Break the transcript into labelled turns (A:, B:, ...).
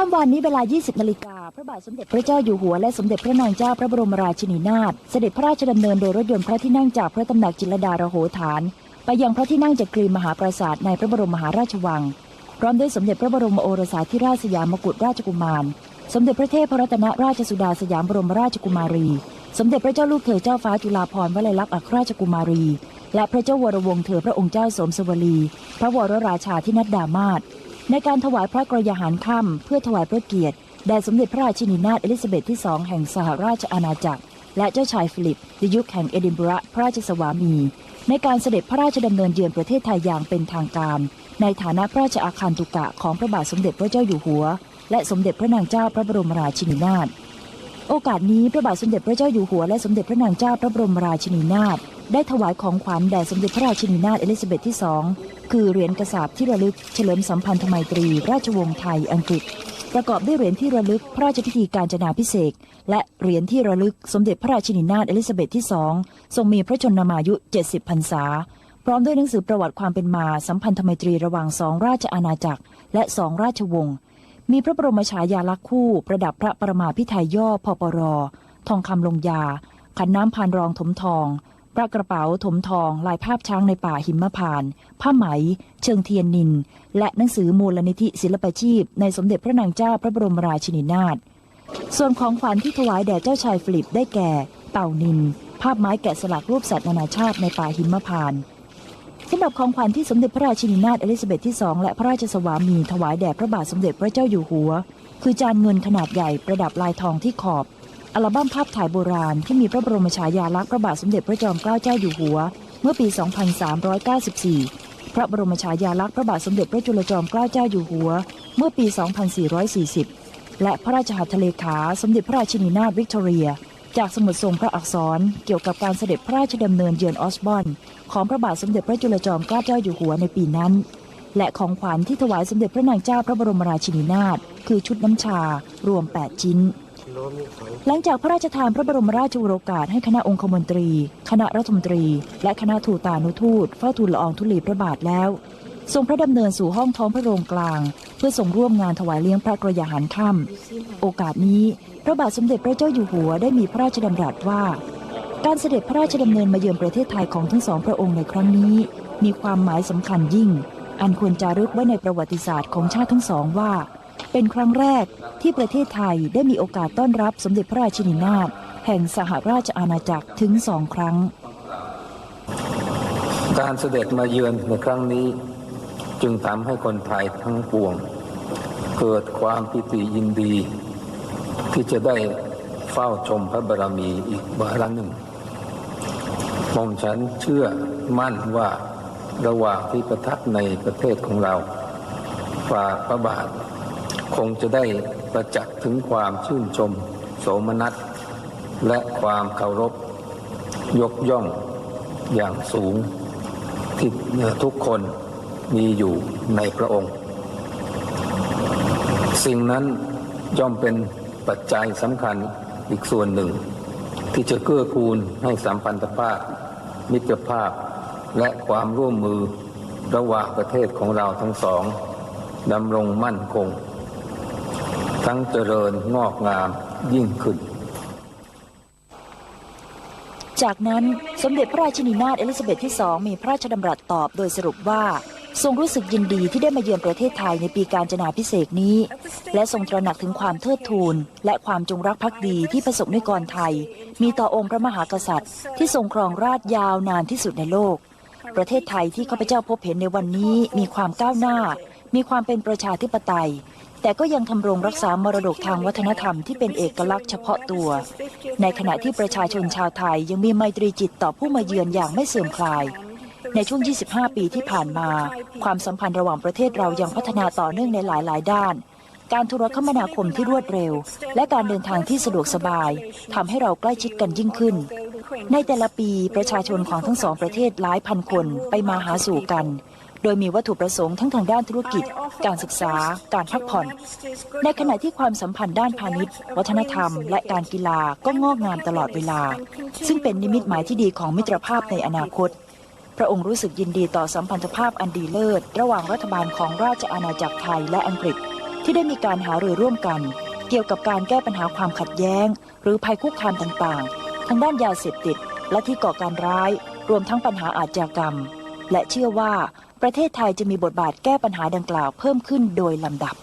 A: ค่ำวันนี้เวลา 20 นาฬิกา พระบาทสมเด็จพระเจ้าอยู่หัวและสมเด็จพระนางเจ้าพระบรมราชินีนาถเสด็จพระราชดำเนินโดยรถยนต์พระที่นั่งจากพระตำหนักจิรดาระโหฐาน ไปยังพระที่นั่งจักรีมหาปราสาทในพระบรมมหาราชวัง พร้อมด้วยสมเด็จพระบรมโอรสาธิราชสยามกุฎราชกุมาร สมเด็จพระเทพรัตนราชสุดาสยามบรมราชกุมารี สมเด็จพระเจ้าลูกเธอเจ้าฟ้าจุฬาภรณ์วลัยลักษณ์อัครราชกุมารี และพระเจ้าวรวงศ์เธอพระองค์เจ้าสมสวลี พระวรราชาธินัดดามาศ ในการถวายพระกรยาหารค่ำเพื่อถวายพระเกียรติแด่สมเด็จพระราชินีนาถเอลิซาเบธที่สองแห่งสหราชอาณาจักร และเจ้าชายฟิลิปในยุคแห่งเอดินบะระพระราชสวามี ในการเสด็จพระราชดำเนินเยือนประเทศไทยอย่างเป็นทางการ ในฐานะพระราชอาคันตุกะของพระบาทสมเด็จพระเจ้าอยู่หัว และสมเด็จพระนางเจ้าพระบรมราชินีนาถโอกาสนี้พระบาทสมเด็จพระเจ้าอยู่หัวและสมเด็จพระนางเจ้าพระบรมราชินีนาถ ได้ถวายของขวัญแด่สมเด็จพระราชินีนาถเอลิซาเบธที่สองคือเหรียญกระสาบที่ระลึกเฉลิมสัมพันธไมตรี ราชวงศ์ไทยอังกฤษ ประกอบด้วยเหรียญที่ระลึกพระราชพิธีการจนาพิเศษและเหรียญที่ระลึกสมเด็จพระราชินีนาถเอลิซาเบธที่สองทรงมีพระชนมายุ 70พรรษา พร้อมด้วยหนังสือประวัติความเป็นมาสัมพันธไมตรีระหว่างสองราชอาณาจักร และสองราชวงศ์มีพระบรมฉายาลักษณ์คู่ประดับพระประมาพิไทยย่อพปร ทองคำลงยา ขันน้ำพานรองถมทอง ระกระเป๋าถมทองลายภาพช้างในป่าหิมพาน ผ้าไหม เชิงเทียนนิน และหนังสือมูลนิธิศิลปชีพ ในสมเด็จพระนางเจ้าพระบรมราชินีนาถ ส่วนของขวัญที่ถวายแด่เจ้าชายฟิลิปได้แก่ เต่านิน ภาพไม้แกะสลักรูปสัตว์นานาชาติในป่าหิมพานสำหรับของขวัญที่สมเด็จพระราชินีนาถเอลิซาเบธที่สองและพระราชสวามีถวายแด่พระบาทสมเด็จพระเจ้าอยู่หัว คือจานเงินขนาดใหญ่ประดับลายทองที่ขอบ อัลบั้มภาพถ่ายโบราณที่มีพระบรมฉายาลักษณ์พระบาทสมเด็จพระจอมเกล้าเจ้าอยู่หัว เมื่อปี 2394 พระบรมฉายาลักษณ์พระบาทสมเด็จพระจุลจอมเกล้าเจ้าอยู่หัว เมื่อปี 2440 และพระราชหัตถเลขาสมเด็จพระราชินีนาถวิกตอเรีย จากสมุดทรงพระอักษรเกี่ยวกับการเสด็จพระราชดำเนินเยือนออสบอนของพระบาทสมเด็จพระจุลจอมเกล้าเจ้าอยู่หัวในปีนั้น และของขวัญที่ถวายสมเด็จพระนางเจ้าพระบรมราชินีนาถคือชุดน้ำชารวม 8 ชิ้น หลังจากพระราชทานพระบรมราชโองกาสให้คณะองคมนตรี คณะรัฐมนตรี และคณะทูตานุทูตเฝ้าทูลละอองธุลีพระบาทแล้ว ทรงพระดำเนินสู่ห้องท้องพระโรงกลาง เพื่อทรงร่วมงานถวายเลี้ยงพระกรยาหารค่ำโอกาสนี้ พระบาทสมเด็จพระเจ้าอยู่หัวได้มีพระราชดำรัสว่า การเสด็จพระราชดำเนินมาเยือนประเทศไทยของทั้งสองพระองค์ในครั้งนี้ มีความหมายสำคัญยิ่ง อันควรจารึกไว้ในประวัติศาสตร์ของชาติทั้งสองว่า เป็นครั้งแรกที่ประเทศไทยได้มีโอกาสต้อนรับสมเด็จพระราชินีนาถแห่งสหราชอาณาจักรถึงสองครั้ง
B: การเสด็จมาเยือนในครั้งนี้ จึงทำให้คนไทยทั้งปวง เกิดความปิติยินดี ที่จะได้เฝ้าชมพระบารมีอีกวาระหนึ่งมอมฉันเชื่อมั่นว่าระหว่างที่ประทับในประเทศของเราฝ่าพระบาท คงจะได้ประจักษ์ถึงความชื่นชม โสมนัส และความเคารพ ยกย่องอย่างสูง ที่ทุกคนมีอยู่ในพระองค์ สิ่งนั้นย่อมเป็นปัจจัยสำคัญอีกส่วนหนึ่ง ที่จะเกื้อกูลให้สัมพันธภาพ มิตรภาพและความร่วมมือระหว่างประเทศของเราทั้งสองดำรงมั่นคง ทั้งเจริญงอกงามยิ่งขึ้น
A: จากนั้นสมเด็จพระราชินีนาถเอลิซาเบธที่สองมีพระราชดำรัสตอบโดยสรุปว่าทรงรู้สึกยินดีที่ได้มาเยือนประเทศไทยในปีการจนาพิเศษนี้ และทรงตระหนักถึงความเทิดทูน และความจงรักภักดีที่ประสบนิกรไทย มีต่อองค์พระมหากษัตริย์ ที่ทรงครองราชยาวนานที่สุดในโลก ประเทศไทยที่ข้าพเจ้าพบเห็นในวันนี้มีความก้าวหน้า มีความเป็นประชาธิปไตย แต่ก็ยังทำรงรักษามรดกทางวัฒนธรรมที่เป็นเอกลักษณ์เฉพาะตัว ในขณะที่ประชาชนชาวไทยยังมีไมตรีจิตต่อผู้มาเยือนอย่างไม่เสื่อมคลาย ในช่วง 25 ปีที่ผ่านมา ความสัมพันธ์ระหว่างประเทศเรายังพัฒนาต่อเนื่องในหลาย ๆ ด้าน การโทรคมนาคมที่รวดเร็ว และการเดินทางที่สะดวกสบายทำให้เราใกล้ชิดกันยิ่งขึ้น ในแต่ละปีประชาชนของทั้งสองประเทศหลายพันคนไปมาหาสู่กัน โดยมีวัตถุประสงค์ทั้งทางด้านธุรกิจ การศึกษา การพักผ่อน ในขณะที่ความสัมพันธ์ด้านพาณิชย์ วัฒนธรรม และการกีฬาก็งอกงามตลอดเวลา ซึ่งเป็นนิมิตหมายที่ดีของมิตรภาพในอนาคต พระองค์รู้สึกยินดีต่อสัมพันธภาพอันดีเลิศระหว่างรัฐบาลของราชอาณาจักรไทยและอังกฤษ ที่ได้มีการหารือร่วมกัน เกี่ยวกับการแก้ปัญหาความขัดแย้ง หรือภัยคุกคามต่างๆ ทางด้านยาเสพติด และที่ก่อการร้าย รวมทั้งปัญหาอาชญากรรม และเชื่อว่า ประเทศไทยจะมีบทบาทแก้ปัญหาดังกล่าวเพิ่มขึ้นโดยลำดับ